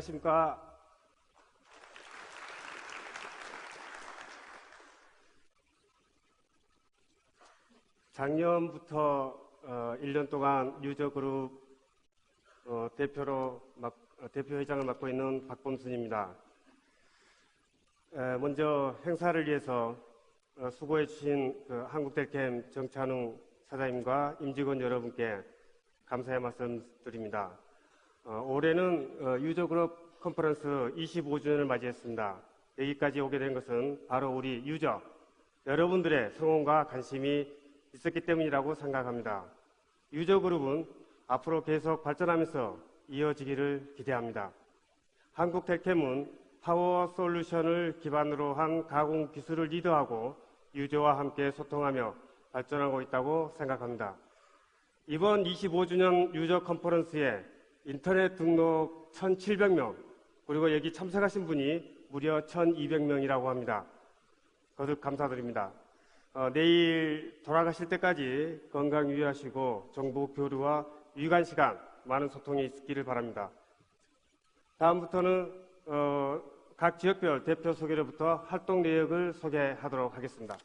안녕하십니까. 작년부터 어, 1년 동안 유저그룹 어, 대표로 막, 어, 대표회장을 맡고 있는 박범순입니다. 에, 먼저 행사를 위해서 어, 수고해 주신 그 한국델캠 정찬웅 사장님과 임직원 여러분께 감사의 말씀 드립니다. 어, 올해는 어, 유저그룹 컨퍼런스 25주년을 맞이했습니다. 여기까지 오게 된 것은 바로 우리 유저 여러분들의 성원과 관심이 있었기 때문이라고 생각합니다. 유저그룹은 앞으로 계속 발전하면서 이어지기를 기대합니다. 한국텔캠은 파워 솔루션을 기반으로 한 가공 기술을 리더하고 유저와 함께 소통하며 발전하고 있다고 생각합니다. 이번 25주년 유저 컨퍼런스에 인터넷 등록 1,700명, 그리고 여기 참석하신 분이 무려 1,200명이라고 합니다. 거듭 감사드립니다. 어, 내일 돌아가실 때까지 건강 유의하시고 정보 교류와 유익한 시간, 많은 소통이 있기를 바랍니다. 다음부터는 어, 각 지역별 대표 소개로부터 활동 내역을 소개하도록 하겠습니다.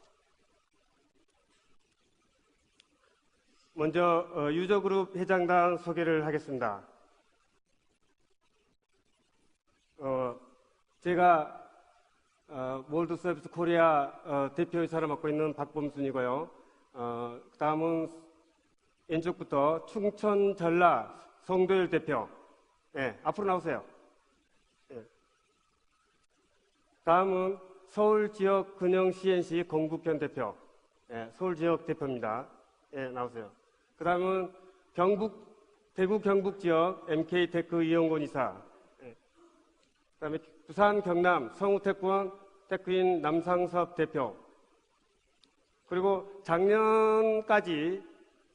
먼저 어, 유저그룹 회장단 소개를 하겠습니다. 어, 제가 어, 몰드 서비스 코리아 어, 대표이사를 맡고 있는 박범순이고요. 어, 그 다음은 왼쪽부터 충천 전라 송도일 대표. 예, 앞으로 나오세요. 예. 다음은 서울 지역 근영 CNC 공국현 대표. 예, 서울 지역 대표입니다. 예, 나오세요. 그 다음은 경북, 대구 경북 지역 MK테크 이용곤 이사. 예. 그 다음에 부산 경남 성우태권 테크인 남상섭 대표. 그리고 작년까지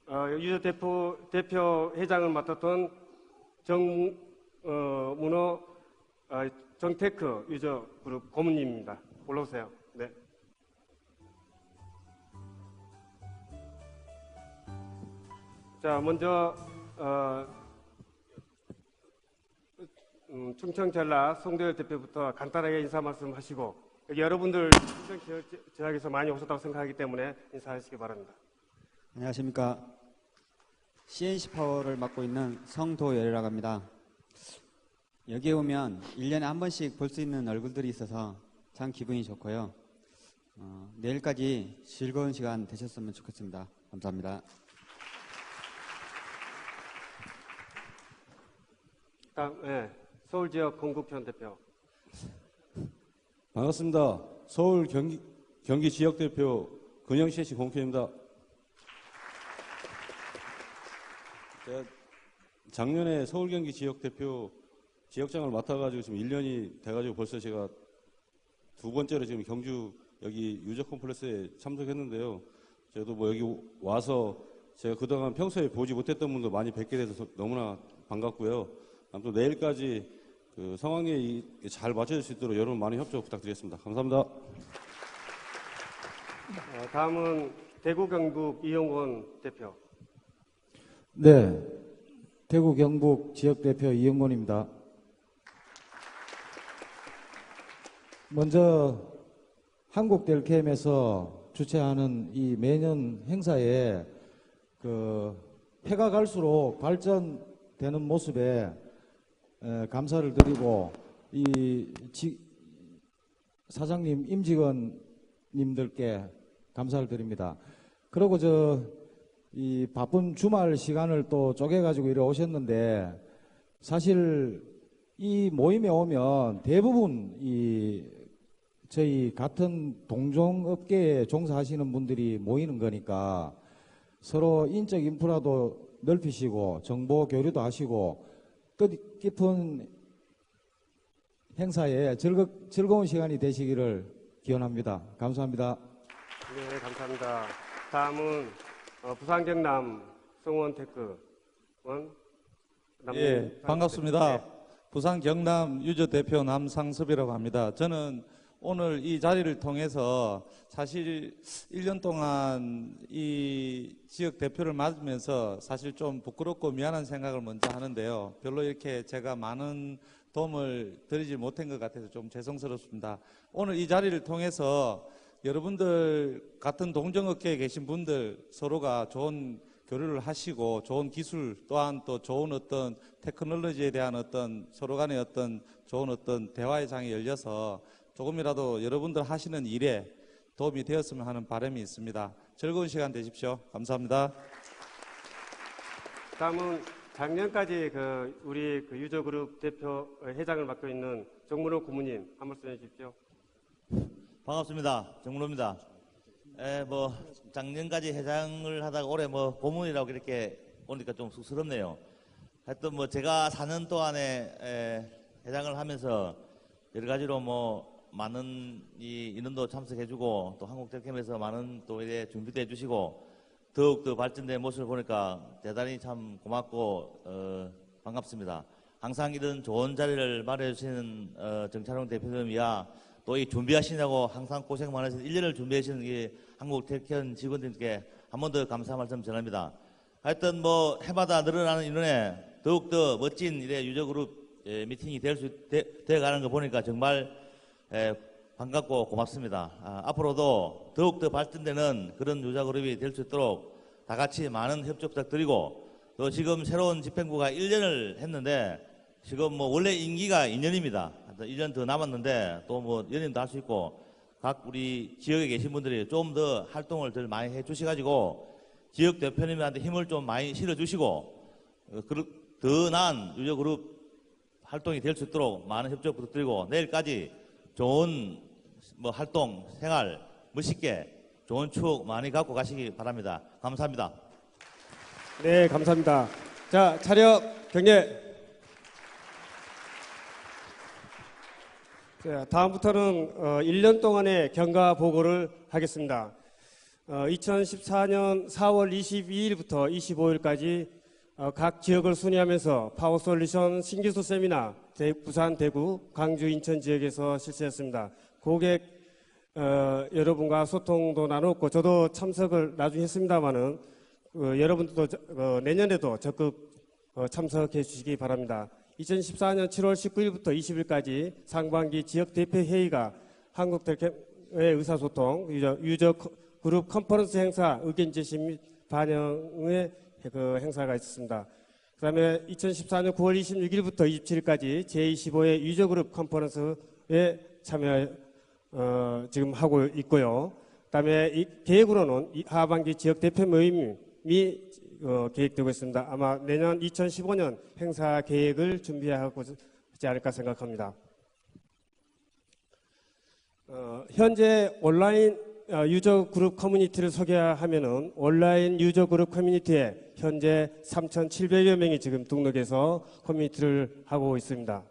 어, 유저 대표, 대표 회장을 맡았던 정, 어, 문호 어, 정테크 유저 그룹 고문님입니다. 올라오세요. 네. 자, 먼저 어, 음, 충청 전라 송도열 대표부터 간단하게 인사 말씀하시고 여기 여러분들 충청 지역, 지역에서 많이 오셨다고 생각하기 때문에 인사하시기 바랍니다. 안녕하십니까. CNC 파워를 맡고 있는 성도열이라고 합니다. 여기에 오면 1년에 한 번씩 볼 수 있는 얼굴들이 있어서 참 기분이 좋고요. 어, 내일까지 즐거운 시간 되셨으면 좋겠습니다. 감사합니다. 다음, 예, 서울 지역 공국현 대표. 반갑습니다. 서울 경기, 경기 지역 대표 근영CNC 공표입니다. 제가 작년에 서울 경기 지역 대표 지역장을 맡아가지고 지금 1년이 돼가지고 벌써 제가 두 번째로 지금 경주 여기 유저 컴플렉스에 참석했는데요. 저도 뭐 여기 와서 제가 그동안 평소에 보지 못했던 분도 많이 뵙게 돼서 너무나 반갑고요. 아무튼 내일까지 그 상황에 이- 잘 맞춰질 수 있도록 여러분 많은 협조 부탁드리겠습니다. 감사합니다. 어, 다음은 대구 경북 이용곤 대표. 네, 대구 경북 지역 대표 이영곤입니다. 먼저 한국 델캠에서 주최하는 이 매년 행사에 그 해가 갈수록 발전되는 모습에 에, 감사를 드리고 이 지- 사장님 임직원님들께 감사를 드립니다. 그리고 저 이 바쁜 주말 시간을 또 쪼개가지고 이래 오셨는데 사실 이 모임에 오면 대부분 이 저희 같은 동종업계에 종사하시는 분들이 모이는 거니까 서로 인적 인프라도 넓히시고 정보 교류도 하시고 뜻깊은 행사에 즐거, 즐거운 시간이 되시기를 기원합니다. 감사합니다. 네, 감사합니다. 다음은 어, 부산 경남 성원테크 원 남궁 예, 반갑습니다. 네. 부산 경남 유저 대표 남상섭이라고 합니다. 저는 오늘 이 자리를 통해서 사실 1년 동안 이 지역 대표를 맡으면서 사실 좀 부끄럽고 미안한 생각을 먼저 하는데요. 별로 이렇게 제가 많은 도움을 드리지 못한 것 같아서 좀 죄송스럽습니다. 오늘 이 자리를 통해서 여러분들 같은 동정업계에 계신 분들 서로가 좋은 교류를 하시고 좋은 기술 또한 또 좋은 어떤 테크놀로지에 대한 어떤 서로 간의 어떤 좋은 어떤 대화의 장이 열려서 조금이라도 여러분들 하시는 일에 도움이 되었으면 하는 바람이 있습니다. 즐거운 시간 되십시오. 감사합니다. 다음은 작년까지 그 우리 그 유저그룹 대표 어, 회장을 맡고 있는 정문호 고문님 한 말씀 해주십시오. 반갑습니다. 정문호입니다. 에, 뭐, 작년까지 회장을 하다가 올해 뭐, 고문이라고 이렇게 오니까 좀 쑥스럽네요. 하여튼 뭐, 제가 4년 동안에 에, 회장을 하면서 여러 가지로 뭐, 많은 이 인원도 참석해주고 또 한국 텔캠에서 많은 또 이래 준비도 해주시고 더욱더 발전된 모습을 보니까 대단히 참 고맙고 어, 반갑습니다. 항상 이런 좋은 자리를 마련해 주시는 어, 정찬용 대표님 이야 또 이 준비하시냐고 항상 고생 많으셔서 1년을 준비하시는 이 한국 텔캠 직원들께 한 번 더 감사 말씀 전합니다. 하여튼 뭐 해마다 늘어나는 인원에 더욱더 멋진 이래 유저그룹 예, 미팅이 될 수 되어가는 거 보니까 정말 예, 반갑고 고맙습니다. 아, 앞으로도 더욱더 발전되는 그런 유자그룹이 될 수 있도록 다 같이 많은 협조 부탁드리고 또 지금 새로운 집행부가 1년을 했는데 지금 뭐 원래 임기가 2년입니다. 1년 더 남았는데 또 뭐 연임도 할 수 있고 각 우리 지역에 계신 분들이 좀 더 활동을 더 많이 해 주셔가지고 지역 대표님한테 힘을 좀 많이 실어 주시고 어, 더 나은 유저그룹 활동이 될 수 있도록 많은 협조 부탁드리고 내일까지 좋은 뭐 활동 생활 멋있게 좋은 추억 많이 갖고 가시기 바랍니다. 감사합니다. 네, 감사합니다. 자, 차렷 경례. 자, 다음부터는 어, 1년 동안의 경과 보고를 하겠습니다. 어, 2014년 4월 22일부터 25일까지 어, 각 지역을 순회하면서 파워솔루션 신기술 세미나 대- 부산, 대구, 광주, 인천 지역에서 실시했습니다. 고객 어, 여러분과 소통도 나눴고 저도 참석을 나중에 했습니다마는 어, 여러분들도 저- 어, 내년에도 적극 어, 참석해 주시기 바랍니다. 2014년 7월 19일부터 20일까지 상반기 지역 대표 회의가 한국텔캠의 의사소통 유저, 유저 커- 그룹 컨퍼런스 행사 의견 제시 및 반영의 그 행사가 있었습니다. 그 다음에 2014년 9월 26일부터 27일까지 제25회 유저그룹 컨퍼런스에 참여 어, 지금 하고 있고요. 그 다음에 이 계획으로는 이 하반기 지역 대표 모임이 어, 계획되고 있습니다. 아마 내년 2015년 행사 계획을 준비하고 있지 않을까 생각합니다. 어, 현재 온라인 어, 유저 그룹 커뮤니티를 소개하면은 온라인 유저 그룹 커뮤니티에 현재 3,700여 명이 지금 등록해서 커뮤니티를 하고 있습니다.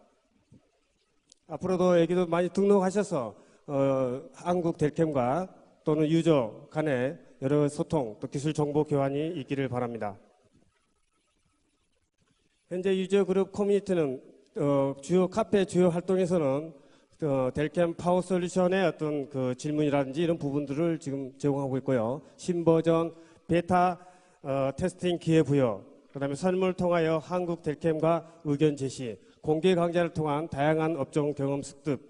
앞으로도 여기도 많이 등록하셔서 어, 한국 델캠과 또는 유저 간의 여러 소통 또 기술 정보 교환이 있기를 바랍니다. 현재 유저 그룹 커뮤니티는 어, 주요 카페 주요 활동에서는 어, 델캠 파워 솔루션의 어떤 그 질문이라든지 이런 부분들을 지금 제공하고 있고요. 신버전 베타 어, 테스팅 기회 부여, 그다음에 설문을 통하여 한국 델캠과 의견 제시, 공개 강좌를 통한 다양한 업종 경험 습득,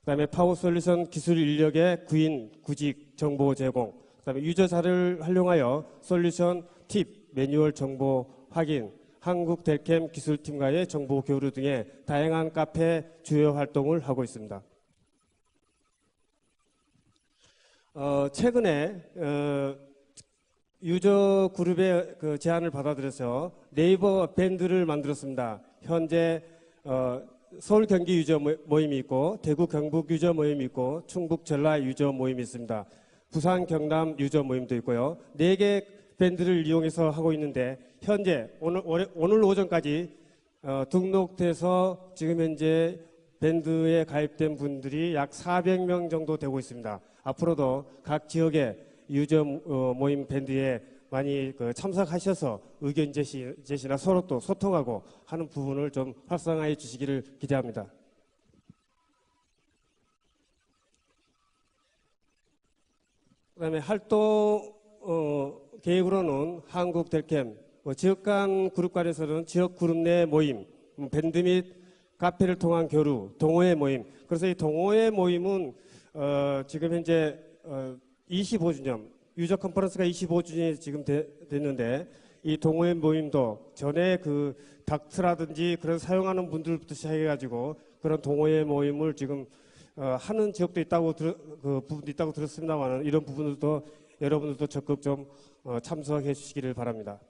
그다음에 파워 솔루션 기술 인력의 구인 구직 정보 제공, 그다음에 유저사를 활용하여 솔루션 팁 매뉴얼 정보 확인, 한국 델캠 기술팀과의 정보 교류 등의 다양한 카페 주요 활동을 하고 있습니다. 어, 최근에 어, 유저 그룹의 그 제안을 받아들여서 네이버 밴드를 만들었습니다. 현재 어, 서울 경기 유저 모- 모임이 있고 대구 경북 유저 모임이 있고 충북 전라 유저 모임이 있습니다. 부산 경남 유저 모임도 있고요. 네개 밴드를 이용해서 하고 있는데 현재 오늘 오늘- 오전까지 어, 등록돼서 지금 현재 밴드에 가입된 분들이 약 400명 정도 되고 있습니다. 앞으로도 각 지역의 유저 어, 모임 밴드에 많이 그 참석하셔서 의견 제시, 제시나 서로 또 소통하고 하는 부분을 좀 활성화해 주시기를 기대합니다. 그 다음에 활동 어, 계획으로는 한국 델캠 뭐 지역 간 그룹 간에서는 지역 그룹 내 모임 음, 밴드 및 카페를 통한 교류, 동호회 모임. 그래서 이 동호회 모임은 어, 지금 현재 어, 25주년 유저 컨퍼런스가 25주년이 지금 되- 됐는데 이 동호회 모임도 전에 그 닥트라든지 그런 사용하는 분들부터 시작해가지고 그런 동호회 모임을 지금 어, 하는 지역도 있다고 들, 그 부분도 있다고 들었습니다만 이런 부분들도 여러분들도 적극 좀 어, 참석해 주시기를 바랍니다.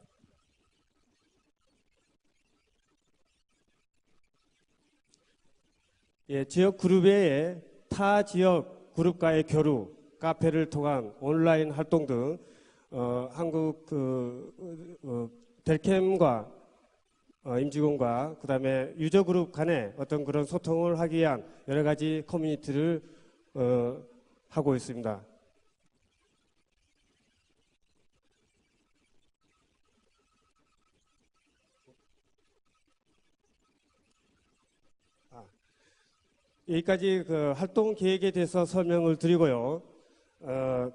예, 지역 그룹 외에 타 지역 그룹과의 교류, 카페를 통한 온라인 활동 등 어, 한국 그 어, 델캠과 어, 임직원과 그다음에 유저 그룹 간에 어떤 그런 소통을 하기 위한 여러 가지 커뮤니티를 어, 하고 있습니다. 여기까지 그 활동 계획에 대해서 설명을 드리고요. 어,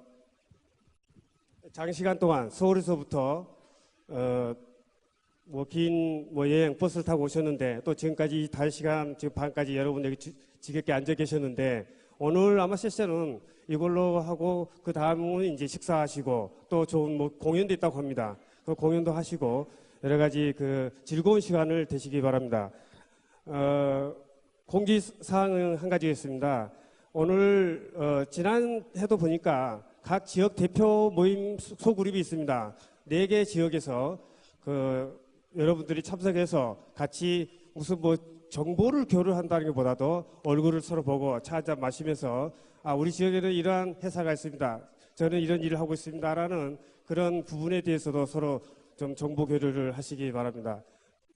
장시간 동안 서울에서부터 어, 뭐긴 뭐 여행 버스를 타고 오셨는데 또 지금까지 단 시간 지금 반까지 여러분 여기 지- 지겹게 앉아 계셨는데 오늘 아마 세션은 이걸로 하고 그 다음은 이제 식사하시고 또 좋은 뭐 공연도 있다고 합니다. 그 공연도 하시고 여러 가지 그 즐거운 시간을 되시기 바랍니다. 어, 공지 사항은 한 가지 있습니다. 오늘 어, 지난 해도 보니까 각 지역 대표 모임 소- 소그룹이 있습니다. 네 개 지역에서 그 여러분들이 참석해서 같이 무슨 뭐 정보를 교류한다는 것보다도 얼굴을 서로 보고 차 한잔 마시면서 아 우리 지역에는 이러한 회사가 있습니다. 저는 이런 일을 하고 있습니다라는 그런 부분에 대해서도 서로 좀 정보 교류를 하시기 바랍니다.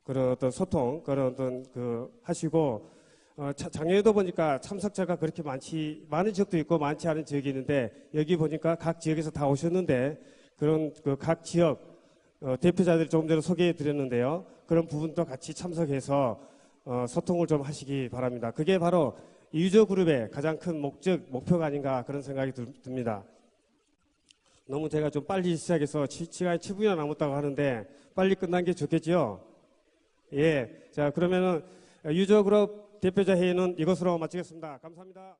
그런 어떤 소통 그런 어떤 그 하시고 어, 차- 작년에도 보니까 참석자가 그렇게 많지 많은 지역도 있고 많지 않은 지역이 있는데 여기 보니까 각 지역에서 다 오셨는데 그런 그 각 지역 어, 대표자들이 조금 전에 소개해 드렸는데요. 그런 부분도 같이 참석해서 어, 소통을 좀 하시기 바랍니다. 그게 바로 이 유저 그룹의 가장 큰 목적, 목표가 아닌가 그런 생각이 들- 듭니다. 너무 제가 좀 빨리 시작해서 치- 시간이 7분이나 남았다고 하는데 빨리 끝난 게 좋겠지요? 예. 자, 그러면은 유저 그룹 대표자 회의는 이것으로 마치겠습니다. 감사합니다.